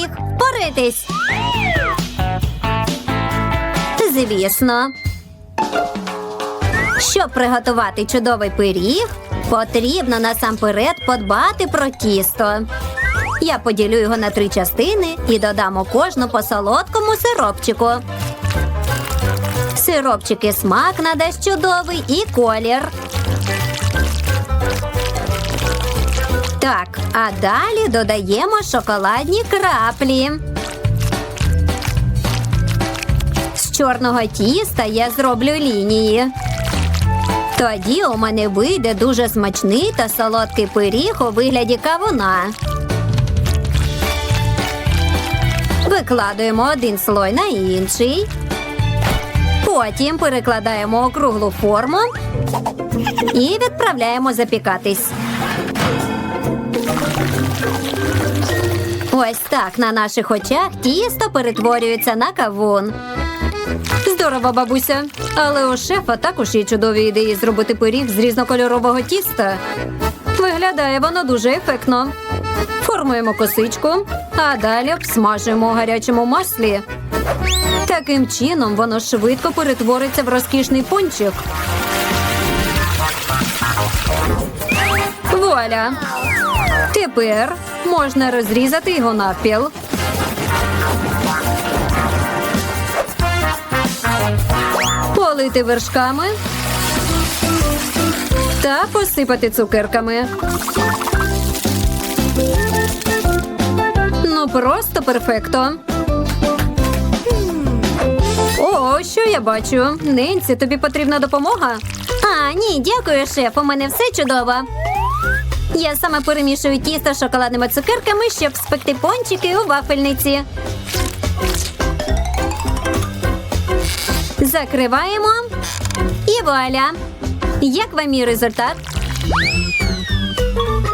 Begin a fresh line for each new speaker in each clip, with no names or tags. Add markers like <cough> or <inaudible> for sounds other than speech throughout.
пиріг. Поритись. Звісно. Щоб приготувати чудовий пиріг, потрібно насамперед подбати про тісто. Я поділю його на три частини і додам у кожну по солодкому сиропчику. Сиропчики смак надасть чудовий і колір. Так, а далі додаємо шоколадні краплі. З чорного тіста я зроблю лінії. Тоді у мене вийде дуже смачний та солодкий пиріг у вигляді кавуна. Викладуємо один слой на інший. Потім перекладаємо округлу форму і відправляємо запікатись. Ось так на наших очах тісто перетворюється на кавун. Здорово, бабуся. Але у шефа також є чудові ідеї зробити пиріг з різнокольорового тіста. Виглядає воно дуже ефектно. Формуємо косичку, а далі обсмажуємо у гарячому маслі. Таким чином воно швидко перетвориться в розкішний пончик. Вуаля! Тепер можна розрізати його навпіл. Полити вершками та посипати цукерками. Ну, просто перфекто. О, що я бачу? Ненці, тобі потрібна допомога? А, ні, дякую, шеф. У мене все чудово. Я саме перемішую тісто з шоколадними цукерками, щоб спекти пончики у вафельниці. Закриваємо. І вуаля. Як вам мій результат?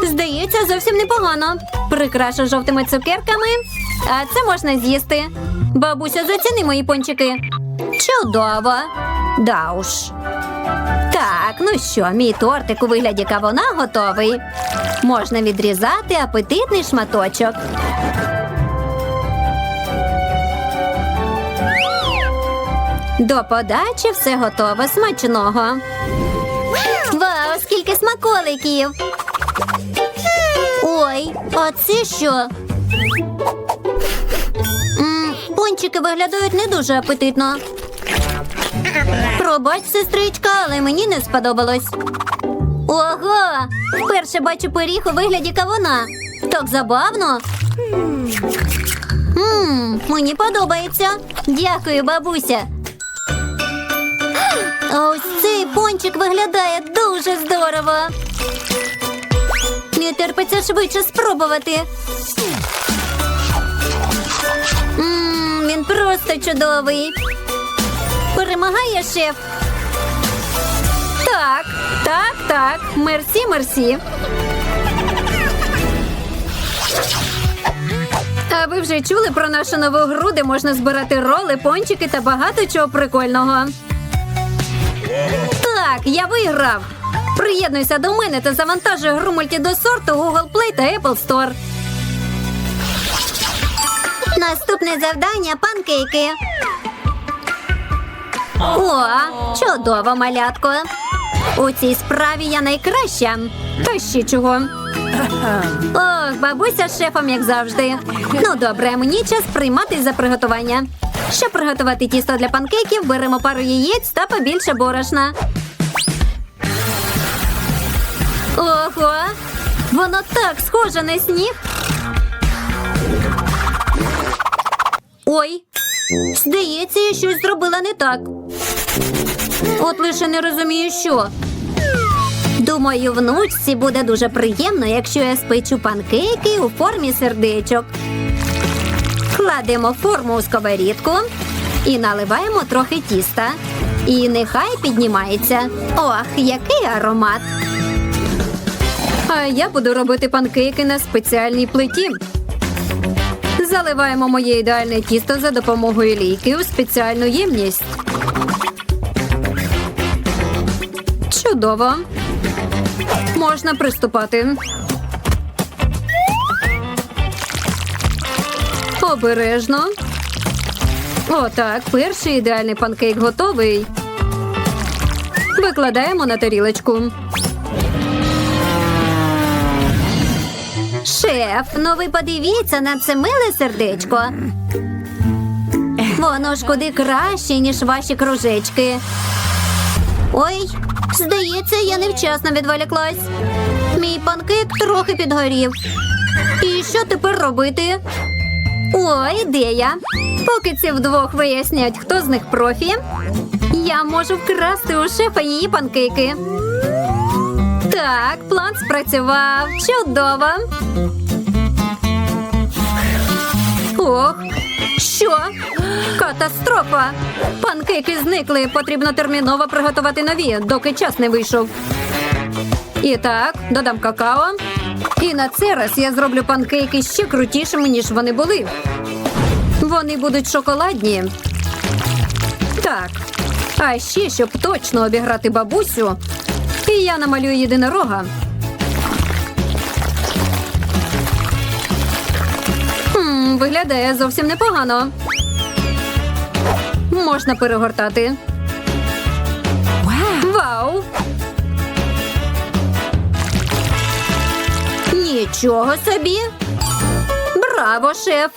Здається, зовсім непогано. Прикрашу жовтими цукерками, а це можна з'їсти. Бабуся, заціни мої пончики. Чудово. Да уж. Так, ну що, мій тортик у вигляді кавуна готовий. Можна відрізати апетитний шматочок. До подачі все готове смачного. Вау, скільки смаколиків! Ой, а це що? М, пончики виглядають не дуже апетитно. Пробач, сестричка, але мені не сподобалось. Ого! Вперше бачу пиріг у вигляді кавуна. Так забавно. Мм, мені подобається. Дякую, бабуся. А ось цей пончик виглядає дуже здорово. Не терпиться швидше спробувати. Мм, він просто чудовий. Перемагає шеф. Так, так, так. Мерсі, мерсі. А ви вже чули про нашу нову гру, де можна збирати роли, пончики та багато чого прикольного. Так, я виграв. Приєднуйся до мене та завантажуй гру мультидосорту Google Play та Apple Store. Наступне завдання панкейки. О, чудово, малятко. У цій справі я найкраща. Та ще чого. Ох, бабуся з шефом, як завжди. Ну добре, мені час прийматись за приготування. Щоб приготувати тісто для панкейків, беремо пару яєць та побільше борошна. Ого, воно так схоже на сніг. Ой, здається, я щось зробила не так. От лише не розумію, що. Думаю, внучці буде дуже приємно, якщо я спечу панкейки у формі сердечок. Кладемо форму у сковорідку і наливаємо трохи тіста. І нехай піднімається. Ох, який аромат! А я буду робити панкейки на спеціальній плиті. Заливаємо моє ідеальне тісто за допомогою лійки у спеціальну ємність. Чудово. Можна приступати. Обережно. Отак, перший ідеальний панкейк готовий. Викладаємо на тарілочку. Шеф, ну ви подивіться на це миле сердечко. Воно ж куди краще, ніж ваші кружечки. Ой, здається, я невчасно відволіклась. Мій панкейк трохи підгорів. І що тепер робити? О, ідея. Поки ці вдвох вияснять, хто з них профі, я можу вкрасти у шефа її панкейки. Так, план спрацював. Чудово. Ох, що? Катастрофа! Панкейки зникли. Потрібно терміново приготувати нові, доки час не вийшов. І так, додам какао. І на цей раз я зроблю панкейки ще крутішими, ніж вони були. Вони будуть шоколадні. Так. А ще, щоб точно обіграти бабусю, і я намалюю єдинорога. Хм, виглядає зовсім непогано. Можна перегортати. Вау! Нічого собі. Браво, шеф!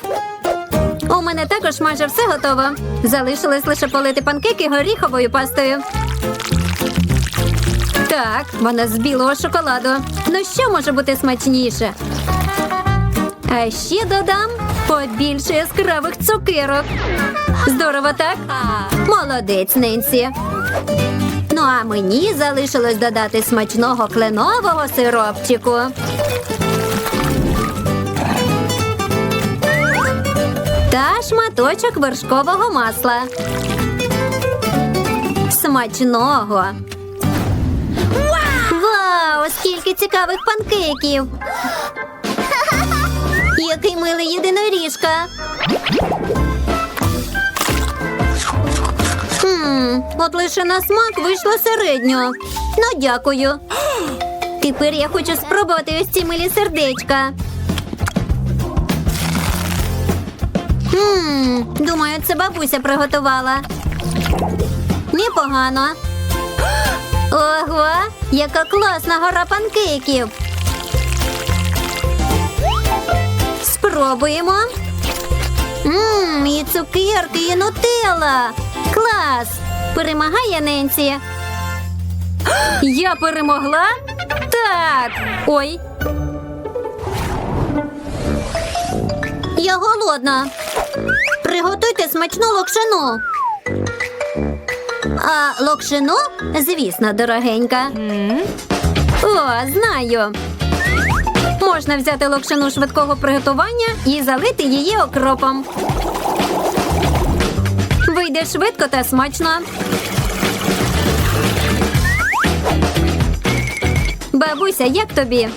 У мене також майже все готово. Залишилось лише полити панкейки горіховою пастою. Так, вона з білого шоколаду. Ну що може бути смачніше? А ще додам побільше яскравих цукерок. Здорово, так? Молодець, Ненсі. Ну а мені залишилось додати смачного кленового сиропчику. Та шматочок вершкового масла. Смачного. Вау, скільки цікавих панкейків! <laughs> Який милий єдиноріжка. Хм, от лише на смак вийшло середньо. Ну, дякую. <gasps> Тепер я хочу спробувати ось ці милі сердечка. Хм, думаю, це бабуся приготувала. Непогано. Ого, яка класна гора панкейків. Спробуємо. Мм, і цукерки, і нутелла. Клас! Перемагає Ненсі. Я перемогла? Так. Ой. Я голодна. Приготуйте смачну локшину. А локшину? Звісно, дорогенька. О, знаю. Можна взяти локшину швидкого приготування і залити її окропом. Вийде швидко та смачно. Бабуся, як тобі?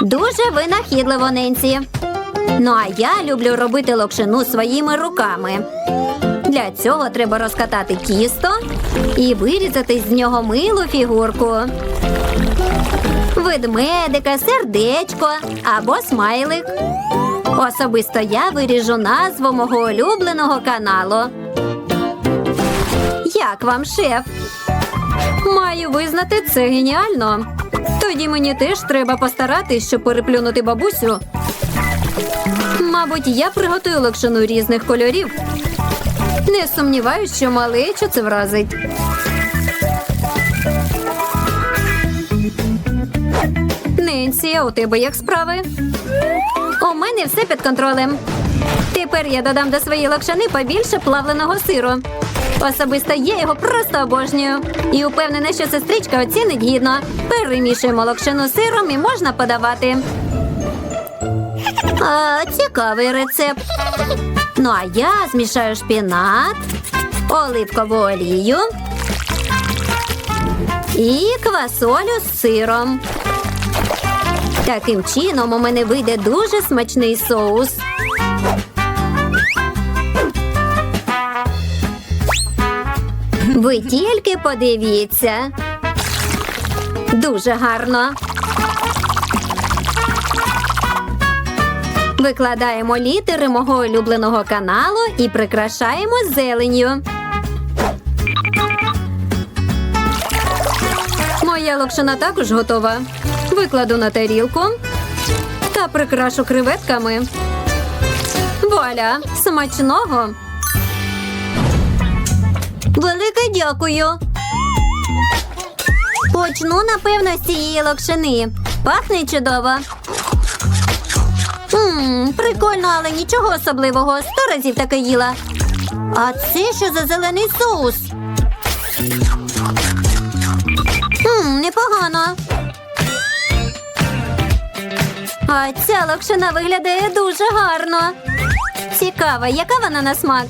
Дуже винахідливо, Ненсі. Ну а я люблю робити локшину своїми руками. Для цього треба розкатати тісто і вирізати з нього милу фігурку. Ведмедика, сердечко або смайлик. Особисто я виріжу назву мого улюбленого каналу. Як вам, шеф? Маю визнати це геніально. Тоді мені теж треба постаратись, щоб переплюнути бабусю. Мабуть, я приготую локшину різних кольорів. Не сумніваюсь, що малечу це вразить. Ненсі, а у тебе як справи? У мене все під контролем. Тепер я додам до своєї локшини побільше плавленого сиру. Особисто я його просто обожнюю. І упевнена, що сестричка оцінить гідно. Перемішуємо локшину сиром і можна подавати. А, цікавий рецепт. Ну а я змішаю шпінат, оливкову олію і квасолю з сиром. Таким чином у мене вийде дуже смачний соус. Ви тільки подивіться. Дуже гарно. Викладаємо літери мого улюбленого каналу і прикрашаємо зеленню. Моя локшина також готова. Викладу на тарілку та прикрашу креветками. Вуаля! Смачного! Велике дякую. Почну, напевно, з цієї локшини. Пахне чудово. Ммм, прикольно, але нічого особливого. Сто разів таке їла. А це що за зелений соус? Ммм, непогано. А ця локшина виглядає дуже гарно. Цікаво, яка вона на смак?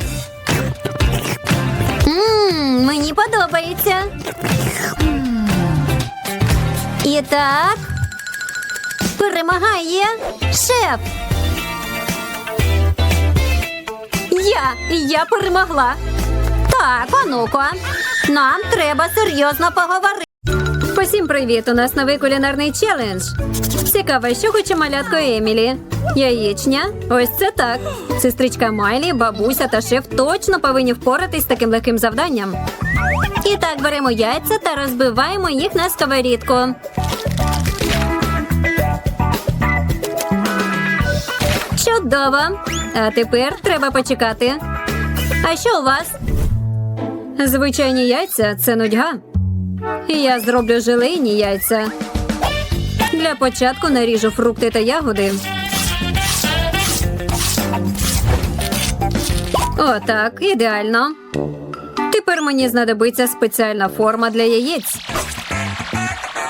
Ммм, мені подобається. І так. Перемагає шеф. Я, я перемогла. Так, а ну-ка, нам треба серйозно поговорити. Усім привіт! У нас новий кулінарний челендж. Цікаво, що хоче малятко Емілі. Яєчня. Ось це так. Сестричка Майлі, бабуся та шеф точно повинні впоратись з таким легким завданням. І так беремо яйця та розбиваємо їх на сковорідку. Чудово! А тепер треба почекати. А що у вас? Звичайні яйця це нудьга. Я зроблю желейні яйця. Для початку наріжу фрукти та ягоди. Отак, ідеально. Тепер мені знадобиться спеціальна форма для яєць.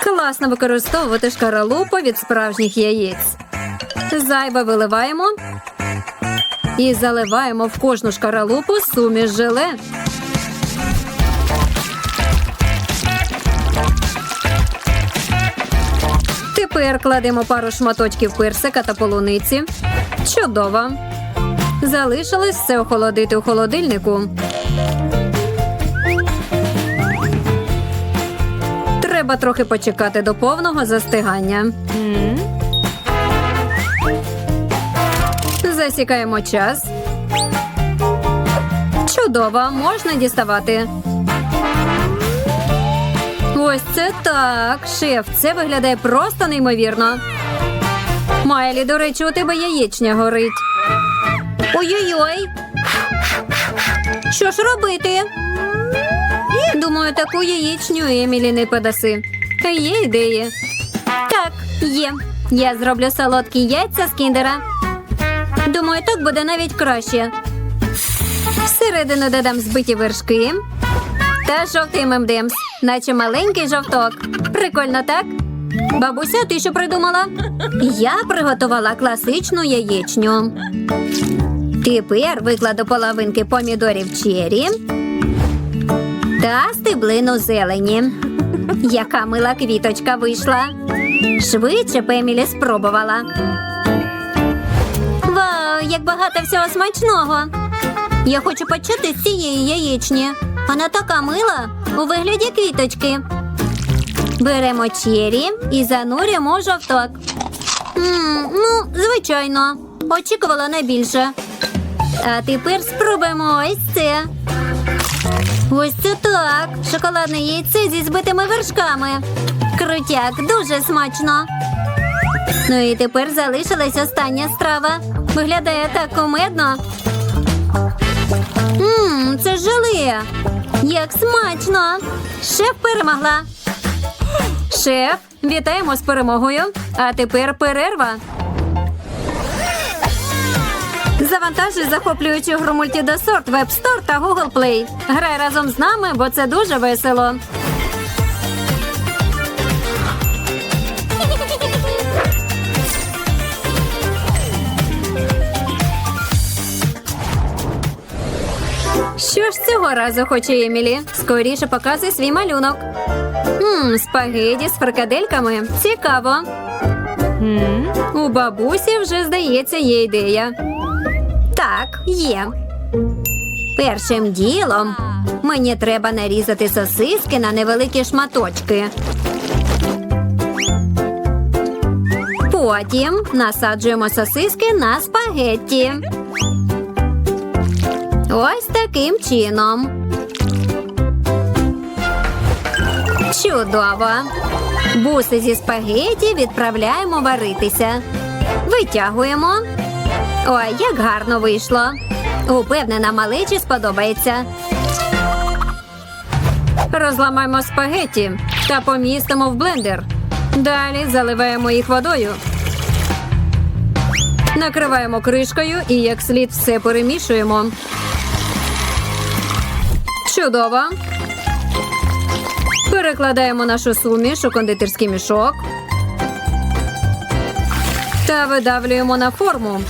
Класно використовувати шкаралупу від справжніх яєць. Зайве виливаємо і заливаємо в кожну шкаралупу суміш желе. Тепер кладемо пару шматочків персика та полуниці. Чудово. Залишилось все охолодити у холодильнику. Треба трохи почекати до повного застигання. Засікаємо час. Чудово, можна діставати. Ось це так. Шеф, це виглядає просто неймовірно. Майлі, до речі, у тебе яєчня горить. Ой-ой-ой. Що ж робити? Думаю, таку яєчню Емілі не подаси. Є ідеї. Так, є. Я зроблю солодкі яйця з кіндера. Думаю, так буде навіть краще. Всередину додам збиті вершки та жовтий мемдемс, наче маленький жовток. Прикольно, так? Бабуся, ти що придумала? Я приготувала класичну яєчню. Тепер викладу половинки помідорів чері та стеблину зелені. Яка мила квіточка вийшла. Швидше б Емілі спробувала. Як багато всього смачного. Я хочу почати з цієї яєчні. Вона така мила у вигляді квіточки. Беремо чері і занурюємо жовток. м ну, звичайно, очікувала не більше. А тепер спробуємо ось це. Ось це так. Шоколадне яйце зі збитими вершками. Крутяк, дуже смачно. Ну і тепер залишилась остання страва. Виглядає так кумедно. Ммм, це желе. Як смачно. Шеф перемогла. Шеф, вітаємо з перемогою. А тепер перерва. Завантажуй захоплюючу гру мультідосорт в App та Google Play. Грай разом з нами, бо це дуже весело. Що ж цього разу хоче Емілі? Скоріше показуй свій малюнок. Ммм, спагеді з фрикадельками. Цікаво. У бабусі вже, здається, є ідея. Так, є. Першим ділом мені треба нарізати сосиски на невеликі шматочки. Потім насаджуємо сосиски на спагетті. Ось таким чином. Чудово! Буси зі спагеті відправляємо варитися. Витягуємо. Ой, як гарно вийшло. Упевнена, малечі сподобається. Розламаємо спагеті та помістимо в блендер. Далі заливаємо їх водою. Накриваємо кришкою і як слід все перемішуємо. Чудово. Перекладаємо нашу суміш у кондитерський мішок та видавлюємо на форму.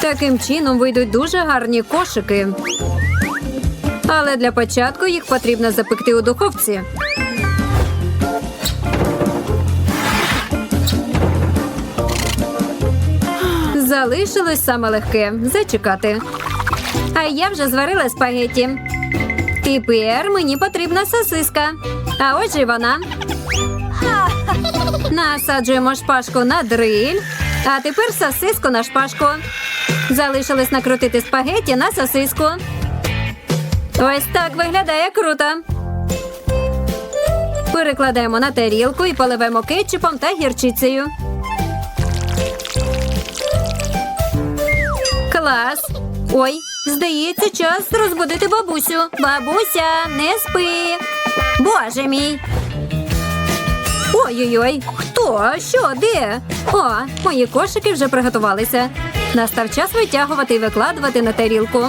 Таким чином вийдуть дуже гарні кошики. Але для початку їх потрібно запекти у духовці. Залишилось саме легке зачекати. А я вже зварила спагетті. Тепер мені потрібна сосиска. А отже вона. Насаджуємо шпажку на дриль. А тепер сосиску на шпажку. Залишилось накрутити спагетті на сосиску. Ось так виглядає круто. Перекладаємо на тарілку і поливаємо кетчупом та гірчицею. Клас. Ой, здається, час розбудити бабусю. Бабуся, не спи. Боже мій. Ой-ой-ой, хто? Що, де? О, мої кошики вже приготувалися. Настав час витягувати і викладувати на тарілку.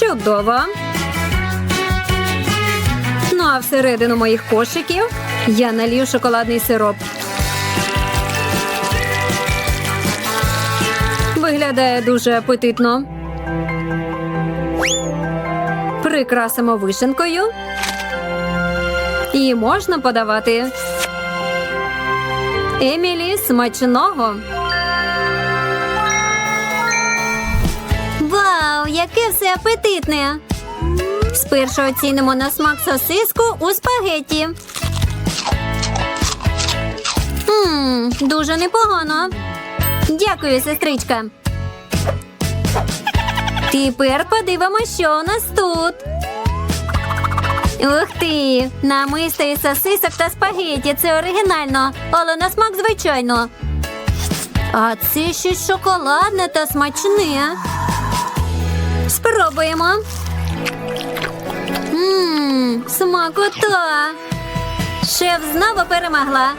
Чудово. Ну а всередину моїх кошиків я налью шоколадний сироп. Виглядає дуже апетитно. Прикрасимо вишенкою. І можна подавати. Емілі смачного. Вау, яке все апетитне! Спершу оцінимо на смак сосиску у спагетті. Ммм, дуже непогано. Дякую, сестричка. Тепер подивимося, що у нас тут. Ух ти! Намисто із сосисок та спагеті. Це оригінально, але на смак звичайно. А це щось шоколадне та смачне. Спробуємо. Ммм, смакота. Шеф знову перемогла.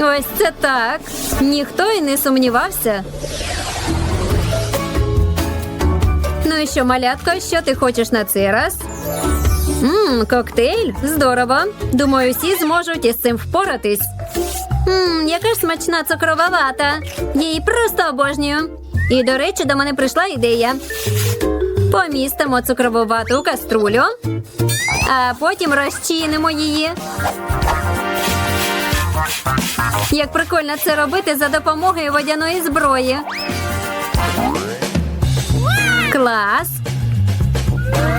Ось це так. Ніхто і не сумнівався. Ну і що, малятко, що ти хочеш на цей раз? Ммм, коктейль? Здорово. Думаю, всі зможуть із цим впоратись. Ммм, яка ж смачна цукрова вата. Її просто обожнюю. І, до речі, до мене прийшла ідея. Помістимо цукрову вату у каструлю, а потім розчинимо її. Як прикольно це робити за допомогою водяної зброї. Клас.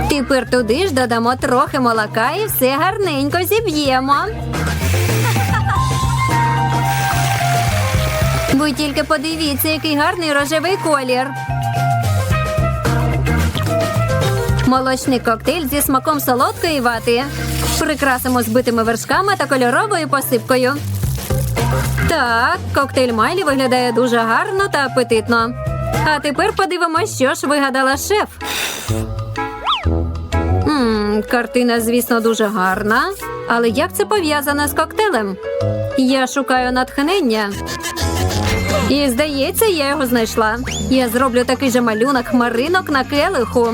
Тепер туди ж додамо трохи молока і все гарненько зіб'ємо. Ви тільки подивіться, який гарний рожевий колір. Молочний коктейль зі смаком солодкої вати. Прикрасимо збитими вершками та кольоровою посипкою. Так, коктейль Майлі виглядає дуже гарно та апетитно. А тепер подивимось, що ж вигадала шеф. Ммм, картина, звісно, дуже гарна. Але як це пов'язано з коктейлем? Я шукаю натхнення. І здається, я його знайшла. Я зроблю такий же малюнок хмаринок на келиху.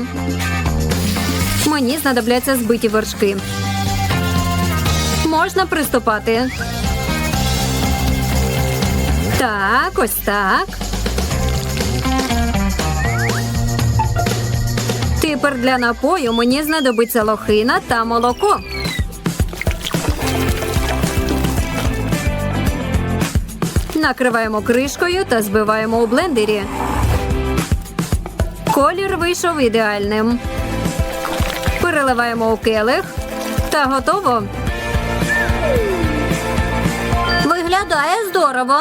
Мені знадобляться збиті вершки. Можна приступати. Так, ось так. Тепер для напою мені знадобиться лохина та молоко. Накриваємо кришкою та збиваємо у блендері. Колір вийшов ідеальним. Переливаємо у келих. Та готово. Виглядає здорово,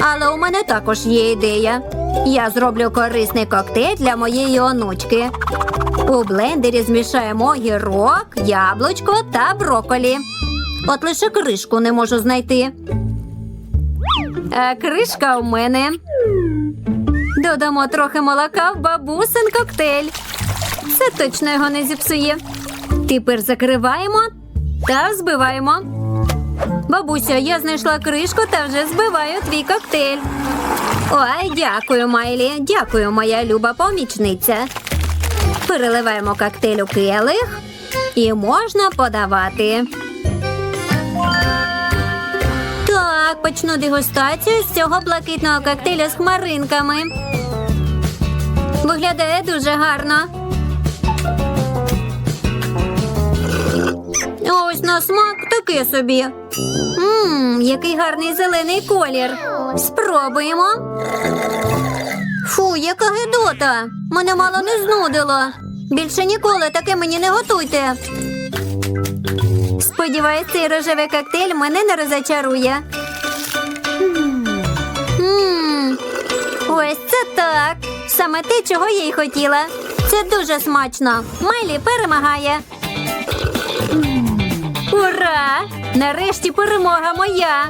але у мене також є ідея. Я зроблю корисний коктейль для моєї онучки. У блендері змішаємо огірок, яблучко та броколі. От лише кришку не можу знайти. А кришка у мене. Додамо трохи молока в бабусин коктейль. Це точно його не зіпсує. Тепер закриваємо та взбиваємо. Бабуся, я знайшла кришку та вже збиваю твій коктейль. Ой, дякую, Майлі. Дякую, моя люба помічниця. Переливаємо коктейль у келих і можна подавати. Так, почну дегустацію з цього блакитного коктейля з хмаринками. Виглядає дуже гарно. Ось на смак таке собі. Ммм, який гарний зелений колір. Спробуємо. Фу, яка гидота. Мене мало не знудило. Більше ніколи таке мені не готуйте. Сподіваюсь, цей рожевий коктейль мене не розочарує. Ммм, ось це так. Саме те, чого я й хотіла. Це дуже смачно. Майлі перемагає. Ура! Нарешті перемога моя.